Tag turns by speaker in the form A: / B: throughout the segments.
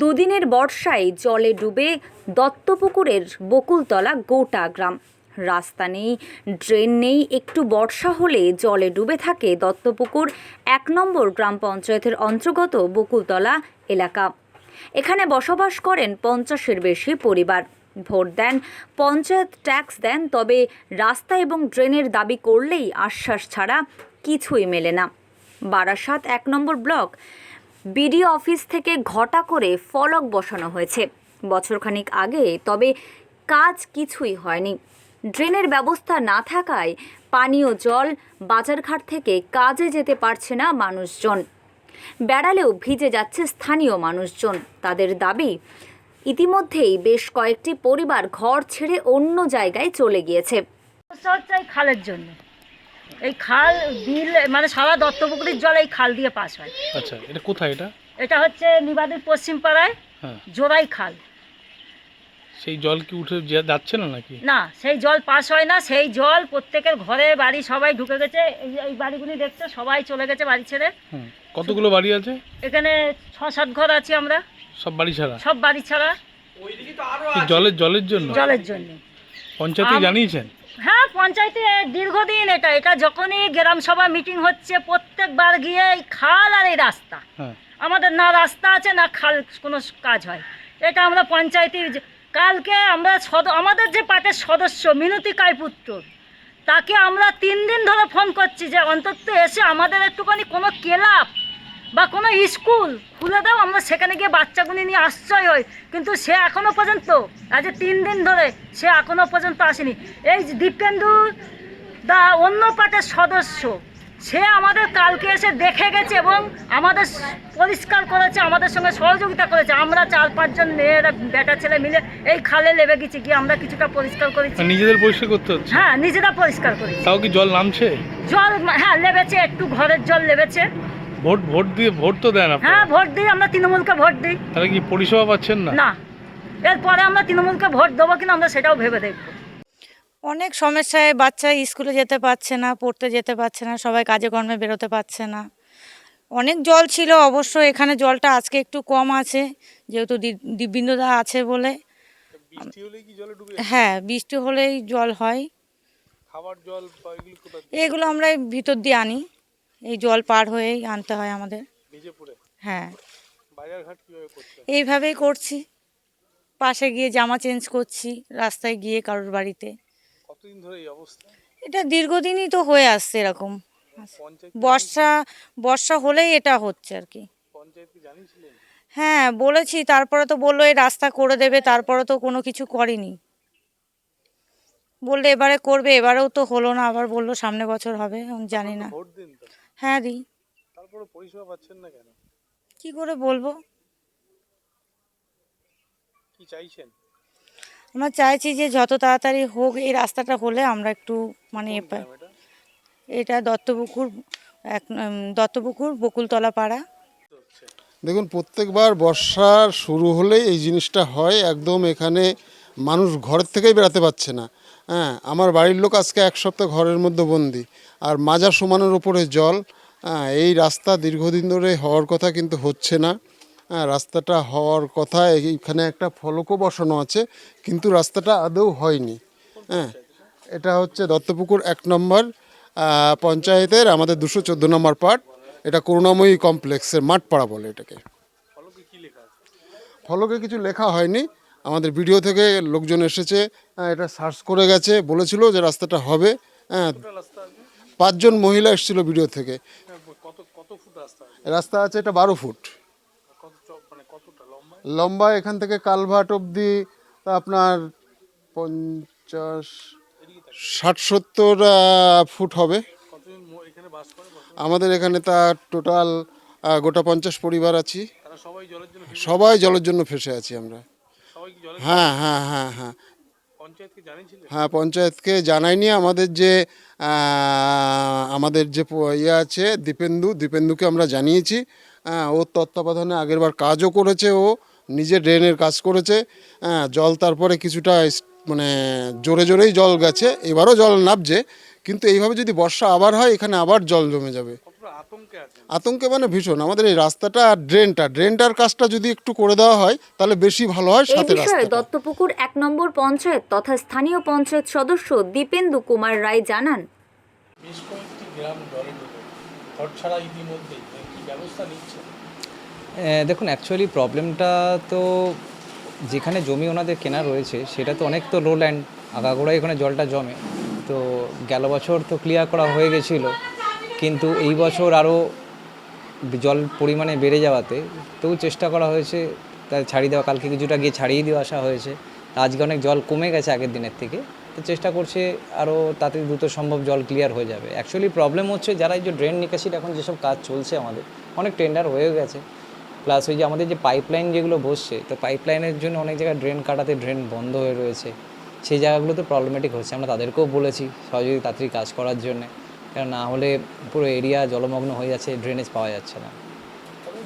A: দুদিনের বর্ষায় জলে ডুবে দত্তপুকুরের বকুলতলা গোটা গ্রাম। রাস্তা নেই, ড্রেন নেই, একটু বর্ষা হলে জলে ডুবে থাকে দত্তপুকুর, এক নম্বর গ্রাম পঞ্চায়েতের অন্তর্গত বকুলতলা এলাকা। এখানে বসবাস করেন পঞ্চাশের বেশি পরিবার। ভোট দেন, পঞ্চায়েত ট্যাক্স দেন, তবে রাস্তা এবং ড্রেনের দাবি করলেই আশ্বাস ছাড়া কিছুই মেলে না। বারাসাত এক নম্বর ব্লক বিডিও অফিস থেকে ঘটা করে ফলক বসানো হয়েছে। বছরখানিক আগে, তবে কাজ কিছুই হয়নি। ড্রেনের ব্যবস্থা না থাকায় পানীয় জল বাজারঘাট থেকে কাজে যেতে পারছে না মানুষজন। বেড়ালেও ভিজে যাচ্ছে স্থানীয় মানুষজন। তাদের দাবি, ইতিমধ্যেই বেশ কয়েকটি পরিবার ঘর ছেড়ে অন্য জায়গায় চলে গিয়েছে।
B: খালের জন্য। এই খাল বিল মানে সারা দত্তপুকুরের জল এই খাল দিয়ে পাস হয়।
C: আচ্ছা এটা কোথায় এটা?
B: এটা হচ্ছে নিবাদের পশ্চিম পাড়ায়
C: হ্যাঁ।
B: জোড়াই খাল।
C: সেই জল কি উঠে যাচ্ছে না নাকি?
B: না সেই জল পাস হয় না সেই জল প্রত্যেকের ঘরে বাড়ি সবাই ঢুকে গেছে। এই বাড়িগুলি দেখছে সবাই চলে গেছে বাড়ি ছেড়ে।
C: কতগুলো বাড়ি আছে?
B: এখানে ছ সাত ঘর আছি আমরা।
C: সব বাড়ি ছাড়া?
B: সব বাড়ি ছাড়া।
C: জলের জলের জন্য?
B: জলের জন্য।
C: পঞ্চায়েতে জানিয়েছেন?
B: হ্যাঁ পঞ্চায়েতে দীর্ঘদিন এটা এটা যখনই গ্রাম সভা মিটিং হচ্ছে প্রত্যেকবার গিয়ে এই খাল আর এই রাস্তা।
C: হ্যাঁ।
B: আমাদের না রাস্তা আছে না খাল কোনো কাজ হয়। এটা আমরা পঞ্চায়েতে কালকে আমরা সদ আমাদের যে পার্টির সদস্য মিনতি কাইপুত্র তাকে আমরা তিন দিন ধরে ফোন করছি যে অন্তত এসে আমাদের একটুখানি কোনো ক্লাব বা কোনো স্কুল খুলে দাও আমরা সেখানে গিয়ে বাচ্চাগুলি নিয়ে আশ্রয় হই। কিন্তু সে এখনও পর্যন্ত আজ তিন দিন ধরে সে এখনও পর্যন্ত আসেনি। এই যে দীপেন্দু দা অন্য পার্টির সদস্য সে আমাদের কালকে এসে দেখে গেছে এবং আমাদের পরিষ্কার করেছে আমাদের সঙ্গে সহযোগিতা করেছে। আমরা চার পাঁচজন মেয়েরা বেটা ছেলে মিলে এই খালে লেবে গেছি গিয়ে আমরা কিছুটা পরিষ্কার করেছি।
C: নিজেদের পরিষ্কার করতে হচ্ছে?
B: হ্যাঁ নিজেরা পরিষ্কার করেছি।
C: তাও কি জল নামছে?
B: জল হ্যাঁ লেবেছে একটু ঘরের জল লেবেছে।
C: ভোট ভোট দিয়ে ভোট তো দেন আপনারা।
B: হ্যাঁ ভোট দিই আমরা তৃণমূলকে ভোট দিই।
C: তাহলে কি পরিষেবা পাচ্ছেন না?
B: না। এরপরে আমরা তৃণমূলকে ভোট দেবো কিনা আমরা সেটাও ভেবে দেখব।
D: অনেক সমস্যায় বাচ্চা স্কুলে যেতে পারছে না পড়তে যেতে পারছে না সবাই কাজে কর্মে বেরোতে পারছে না। অনেক জল ছিল অবশ্য এখানে জলটা আজকে একটু কম আছে যেহেতু দি- আছে বলে।
C: বৃষ্টি হলেই কি জলে ডুবে
D: হ্যাঁ বৃষ্টি হলেই জল হয়।
C: খাবার জল বা এগুলো
D: আমরা ভিতর দিয়ে আনি। এই জল পার হয়েই আনতে হয় আমাদের। হ্যাঁ। এইভাবেই করছি। পাশে গিয়ে জামা চেঞ্জ করছি রাস্তায় গিয়ে কারোর বাড়িতে। এটা দীর্ঘদিনই তো হয়ে আসছে এরকম। বর্ষা বর্ষা হলেই এটা হচ্ছে আর কি। হ্যাঁ বলেছি তারপরে তো বলল এই রাস্তা করে দেবে তারপরে তো কোনো কিছু করেনি। বললে এবারে করবে এবারেও তো হলো না আবার বলল সামনে বছর হবে জানি না। হ্যাঁ দিই
C: তারপরে পরিষেবা পাচ্ছেন না কেন?
D: কি করে বলব?
C: কি চাইছেন?
D: আমরা চাইছি যে যত তাড়াতাড়ি হোক এই রাস্তাটা হলে আমরা একটু মানে
C: এটা?
D: দত্তপুকুর এক দত্তপুকুর বকুলতলা পাড়া
E: দেখুন প্রত্যেকবার বর্ষা শুরু হলে এই জিনিসটা হয়। একদম এখানে মানুষ ঘরের থেকেই বেরাতে পারছে না। হ্যাঁ আমার বাড়ির লোক আজকে এক সপ্তাহ ঘরের মধ্যে বন্দি। আর মাজা সমানের ওপরে জল হ্যাঁ, এই রাস্তা দীর্ঘদিন ধরে হওয়ার কথা কিন্তু হচ্ছে না। হ্যাঁ, রাস্তাটা হওয়ার কথা এইখানে একটা ফলকও বসানো আছে কিন্তু রাস্তাটা আদৌ হয়নি। হ্যাঁ এটা হচ্ছে দত্তপুকুর এক নম্বর পঞ্চায়েতের আমাদের দুশো চোদ্দ নম্বর পার্ট। এটা করুণাময়ী কমপ্লেক্সের মাঠপাড়া বলে এটাকে। ফলকে কিছু লেখা হয়নি। আমাদের ভিডিও থেকে লোকজন এসেছে হ্যাঁ, এটা সার্চ করে গেছে বলেছিল যে রাস্তাটা হবে। হ্যাঁ পাঁচজন মহিলা এসেছিল ভিডিও থেকে।
C: ফুট রাস্তা আছে?
E: এটা বারো ফুট।
C: মানে লম্বা?
E: এখান থেকে কালভার্ট অবধি আপনার পঞ্চাশ ষাট সত্তর ফুট হবে? আমাদের এখানে তার টোটাল গোটা পঞ্চাশ পরিবার আছি।
C: সবাই জলের জন্য
E: ফেসে আছি আমরা। হ্যাঁ হ্যাঁ হ্যাঁ হ্যাঁ। হ্যাঁ পঞ্চায়েতকে জানাইনি। আমাদের যে আমাদের যে ইয়ে আছে দীপেন্দু দীপেন্দুকে আমরা জানিয়েছি। হ্যাঁ ওর তত্ত্বাবধানে আগেরবার কাজও করেছে ও নিজে ড্রেনের কাজ করেছে। হ্যাঁ জল তারপরে কিছুটা মানে জোরে জোরেই জল গেছে এবারও জল নামছে কিন্তু এইভাবে যদি বর্ষা আবার হয় এখানে আবার জল জমে যাবে।
C: আতঙ্কে
E: মানে ভীষণ। আমাদের এই রাস্তাটা আর ড্রেনটা ড্রেনটার কাজটা যদি একটু করে দেওয়া হয় তাহলে বেশি ভালো হয় সাথে
A: বিষয়ে দত্তপুকুর এক নম্বর পঞ্চায়েত তথা স্থানীয় পঞ্চায়েত সদস্য দীপেন্দু কুমার রায় জানান।
C: বেশ কয়েকটি গ্রাম জলে ডুবে। ঘর ছাড়া কি ব্যবস্থা নিচ্ছে?
F: দেখুন অ্যাকচুয়ালি প্রবলেমটা তো যেখানে জমি ওনাদের কেনা রয়েছে সেটা তো অনেক তো লো ল্যান্ড আগাগোড়াই ওখানে জলটা জমে। তো গেল বছর তো ক্লিয়ার করা হয়ে গেছিল। কিন্তু এই বছর আরও জল পরিমাণে বেড়ে যাওয়াতে তবু চেষ্টা করা হয়েছে তাই ছাড়িয়ে দেওয়া। কালকে কিছুটা গিয়ে ছাড়িয়ে দিয়ে আসা হয়েছে। আজকে অনেক জল কমে গেছে আগের দিনের থেকে। তো চেষ্টা করছে আরও তাড়াতাড়ি দ্রুত সম্ভব জল ক্লিয়ার হয়ে যাবে। অ্যাকচুয়ালি প্রবলেম হচ্ছে যারা এই যে ড্রেন নিকাশির এখন যেসব কাজ চলছে আমাদের, অনেক টেন্ডার হয়ে গেছে। প্লাস ওই যে আমাদের যে পাইপলাইন যেগুলো বসছে, তো পাইপলাইনের জন্য অনেক জায়গায় ড্রেন কাটাতে ড্রেন বন্ধ হয়ে রয়েছে। সেই জায়গাগুলোতে প্রবলেমেটিক হচ্ছে। আমরা তাদেরকেও বলেছি সহযোগী তাড়াতাড়ি কাজ করার জন্যে। কারণ না হলে পুরো এরিয়া জলমগ্ন হয়ে যাচ্ছে ড্রেনেজ পাওয়া যাচ্ছে না।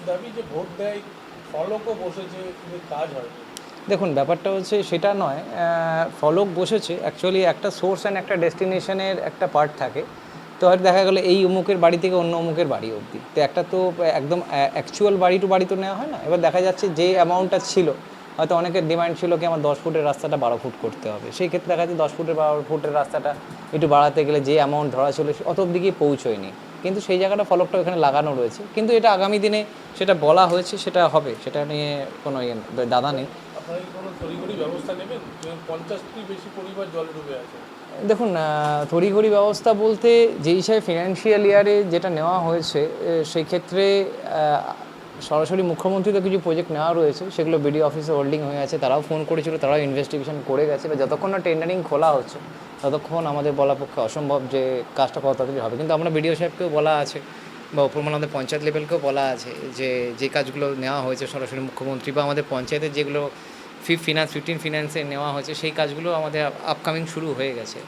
C: দাবি যে ভোট দেয় ফলকও বসেছে কাজ হয়নি।
F: দেখুন ব্যাপারটা হচ্ছে সেটা নয় ফলক বসেছে। অ্যাকচুয়ালি একটা সোর্স অ্যান্ড একটা ডেস্টিনেশনের একটা পার্ট থাকে। তো হয়তো দেখা গেলো এই অমুকের বাড়ি থেকে অন্য অমুকের বাড়ি অবধি। তো একটা তো একদম অ্যাকচুয়াল বাড়ি টু বাড়ি তো নেওয়া হয় না। এবার দেখা যাচ্ছে যে অ্যামাউন্টটা ছিল হয়তো অনেকের ডিমান্ড ছিল কি আমার দশ ফুটের রাস্তাটা বারো ফুট করতে হবে। সেই ক্ষেত্রে দেখা যাচ্ছে দশ ফুটের বারো ফুটের রাস্তাটা একটু বাড়াতে গেলে যে অ্যামাউন্ট ধরা ছিল অত গিয়ে পৌঁছয়নি। কিন্তু সেই জায়গাটা ফলকটা ওখানে লাগানো রয়েছে। কিন্তু এটা আগামী দিনে সেটা বলা হয়েছে সেটা হবে সেটা নিয়ে কোনো ইয়ে দাদা নেই। দেখুন তড়িঘড়ি ব্যবস্থা বলতে যে হিসাবে ফিনান্সিয়াল ইয়ারে যেটা নেওয়া হয়েছে সেই ক্ষেত্রে সরাসরি মুখ্যমন্ত্রীতে কিছু প্রজেক্ট নেওয়া রয়েছে, সেগুলো বিডিও অফিসে হোল্ডিং হয়ে আছে, তারাও ফোন করেছিল, তারাও ইনভেস্টিগেশন করে গেছে বা যতক্ষণ না টেন্ডারিং খোলা হচ্ছে, ততক্ষণ আমাদের বলা পক্ষে অসম্ভব যে কাজটা কত তাড়াতাড়ি হবে। কিন্তু আমরা বিডিও সাহেবকেও বলা আছে, বা উপরমান আমাদের পঞ্চায়েত লেভেলকেও বলা আছে, যে যে কাজগুলো নেওয়া হয়েছে সরাসরি মুখ্যমন্ত্রী, বা আমাদের পঞ্চায়েতের যেগুলো ফিফ ফিনান্স ফিফটিন ফিনান্সে নেওয়া হয়েছে, সেই কাজগুলো আমাদের আপকামিং শুরু হয়ে গেছে।